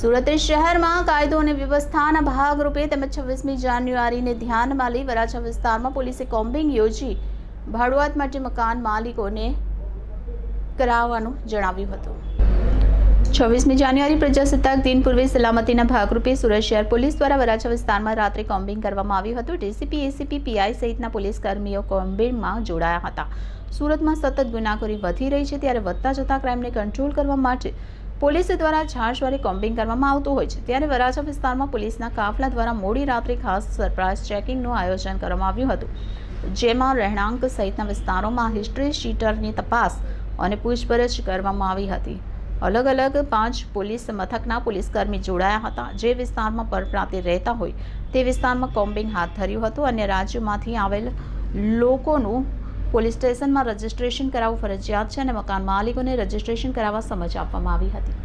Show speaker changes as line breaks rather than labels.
સુરત શહેરમાં કાયદો અને વ્યવસ્થાના ભાગરૂપે તેમજ છવ્વીસમી જાન્યુઆરીને ધ્યાનમાં લઈ વરાછા વિસ્તારમાં પોલીસે કોમ્બિંગ યોજી ભાડુઆત માટે મકાન માલિકોને કરાવવાનું જણાવ્યું હતું. છવ્વીસમી જાન્યુઆરી પ્રજાસત્તાક દિન પૂર્વે સલામતીના ભાગરૂપે સુરત શહેર પોલીસ દ્વારા વરાછા વિસ્તારમાં રાત્રે કોમ્બિંગ કરવામાં આવ્યું હતું. ડીસીપી, એસીપી, પીઆઈ સહિતના પોલીસ કર્મીઓ કોમ્બિંગમાં જોડાયા હતા. સુરતમાં સતત ગુનાખોરી વધી રહી છે, ત્યારે વધતા જતા ક્રાઇમને કંટ્રોલ કરવા માટે પોલીસ દ્વારા છાશવારે કોમ્બિંગ કરવામાં આવતું હોય છે. ત્યારે વરાછા વિસ્તારમાં પોલીસના કાફલા દ્વારા મોડી રાત્રે ખાસ સરપ્રાઇઝ ચેકિંગનું આયોજન કરવામાં આવ્યું હતું. જેમાં રહેણાંક સહિતના વિસ્તારોમાં હિસ્ટ્રી શીટરની તપાસ અને પૂછપરછ કરવામાં આવી હતી. અલગ અલગ પાંચ પોલીસ મથકના પોલીસકર્મી જોડાયા હતા. જે વિસ્તારમાં પરપ્રાંતિ રહેતા હોય તે વિસ્તારમાં કોમ્બિંગ હાથ ધર્યું હતું અને રાજ્યમાંથી આવેલ લોકોનું પોલીસ સ્ટેશનમાં રજીસ્ટ્રેશન કરાવવું ફરજિયાત છે અને મકાન માલિકોને રજીસ્ટ્રેશન કરાવવા સમજ આપવામાં આવી હતી.